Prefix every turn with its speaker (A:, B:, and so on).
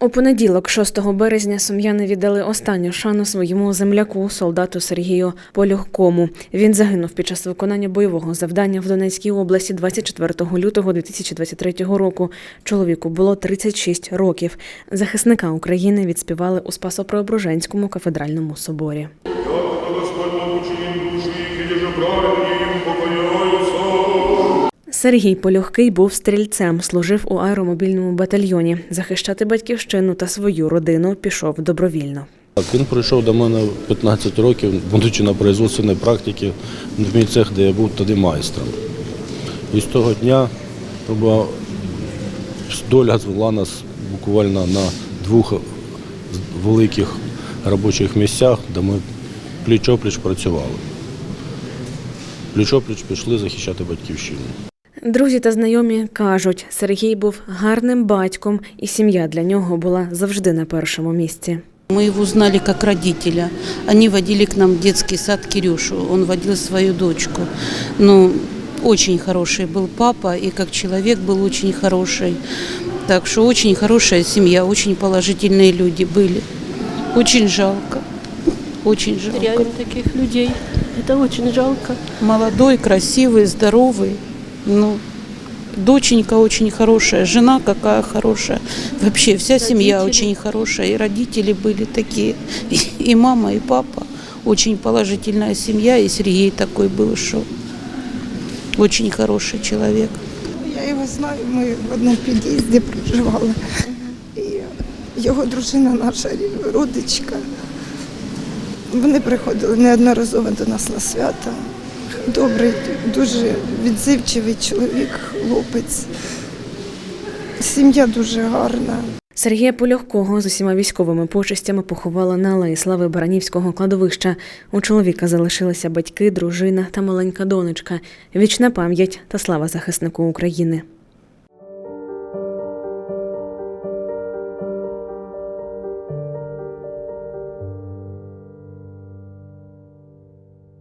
A: У понеділок, 6 березня, сум'яни віддали останню шану своєму земляку, солдату Сергію Полюхкому. Він загинув під час виконання бойового завдання в Донецькій області 24 лютого 2023 року. Чоловіку було 36 років. Захисника України відспівали у Спасо-Преображенському кафедральному соборі. Сергій Полюхкий був стрільцем, служив у аеромобільному батальйоні. Захищати батьківщину та свою родину пішов добровільно.
B: Він прийшов до мене 15 років, будучи на производственній практиці в мій цех, де я був тоді майстром. І з того дня доля звела нас буквально на двох великих робочих місцях, де ми пліч-опліч працювали. Пліч-опліч пішли захищати батьківщину.
A: Друзі та знайомі кажуть, Сергій був гарним батьком, і сім'я для нього була завжди на першому місці.
C: Мы его знали как родителя. Они водили к нам в детский сад Кирюшу. Он водил свою дочку. Ну, очень хороший был папа, и как человек был очень хороший. Так что очень хорошая семья, очень положительные люди были. Очень жалко. Очень жалко.
D: теряем таких людей. Это очень жалко.
C: Молодой, красивый, здоровый. Ну, доченька очень хорошая, жена какая хорошая. Вообще вся семья
D: Родители.
C: очень хорошая. И родители были такие, и, и мама, и папа. Очень положительная семья, и Сергей такой был, что очень хороший человек.
E: Я його знаю, ми в одному під'їзді проживали. І його дружина, наша родичка. Вони приходили неодноразово до нас на свята. Добрий, дуже відзивчивий чоловік, хлопець. Сім'я дуже гарна.
A: Сергія Полягкого з усіма військовими почестями поховала на алеї слави Баранівського кладовища. У чоловіка залишилися батьки, дружина та маленька донечка. Вічна пам'ять та слава захиснику України.